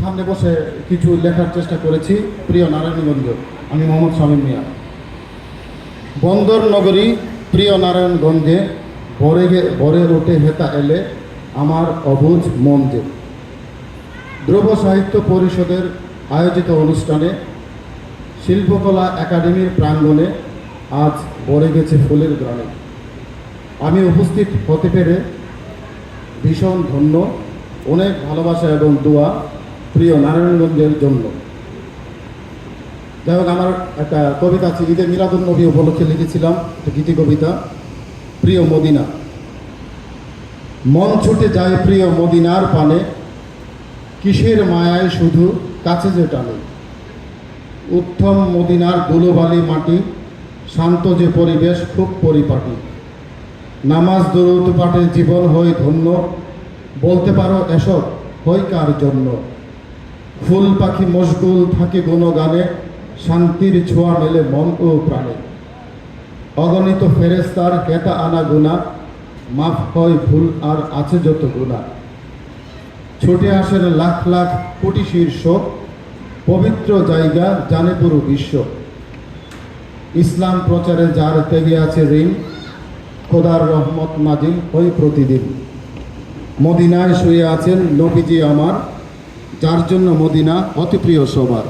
সামনে বসে কিছু লেখার চেষ্টা করেছি। প্রিয় নারায়ণগঞ্জ আমি মোহাম্মদ শামীম মিয়া। বন্দর নগরী, প্রিয় নারায়ণগঞ্জে ভরে ভরে ওঠে হেতা এলে আমার অবুঝ মন যে। দ্রব্য সাহিত্য পরিষদের আয়োজিত অনুষ্ঠানে শিল্পকলা একাডেমির প্রাঙ্গণে আজ ভরে গেছে ফুলের গ্রামে আমি উপস্থিত হতে পেরে ভীষণ ধন্য। অনেক ভালোবাসা এবং দোয়া প্রিয় নারায়ণগঞ্জের জন্য। যাই হোক, আমার একটা কবিতা আছে, ঈদের মিলাদুল নবী উপলক্ষে লিখেছিলাম, একটা গীতি কবিতা, প্রিয় মদিনা। মন ছুটে যায় প্রিয় মদিনার পানে, কিসের মায়ায় শুধু কাছে যে টানে। উত্তম মদিনার ধুলোবালি মাটি, শান্ত যে পরিবেশ খুব পরিপাটি। নামাজ দরুদ পাঠে জীবন হয় ধন্য বলতে পারো এসব হয় কার জন্য? ফুল পাখি মশগুল থাকে গুণগানে, শান্তির ছোঁয়া মেলে মন ও প্রাণে। অগণিত ফেরেস্তার কেতা আনা গুণা, মাফ হয় ভুল আর আছে যত গুণা। ছুটে আসেন লাখ লাখ কোটি শীর্ষ, পবিত্র জায়গা জানে পুরো বিশ্ব। ইসলাম প্রচারে যার তেগে আছে ঋণ, খোদার রহমত নাজিল হয় প্রতিদিন। মদিনায় শুয়ে আছেন নবীজি আমার যার জন্য মদিনা অতি প্রিয় সবার।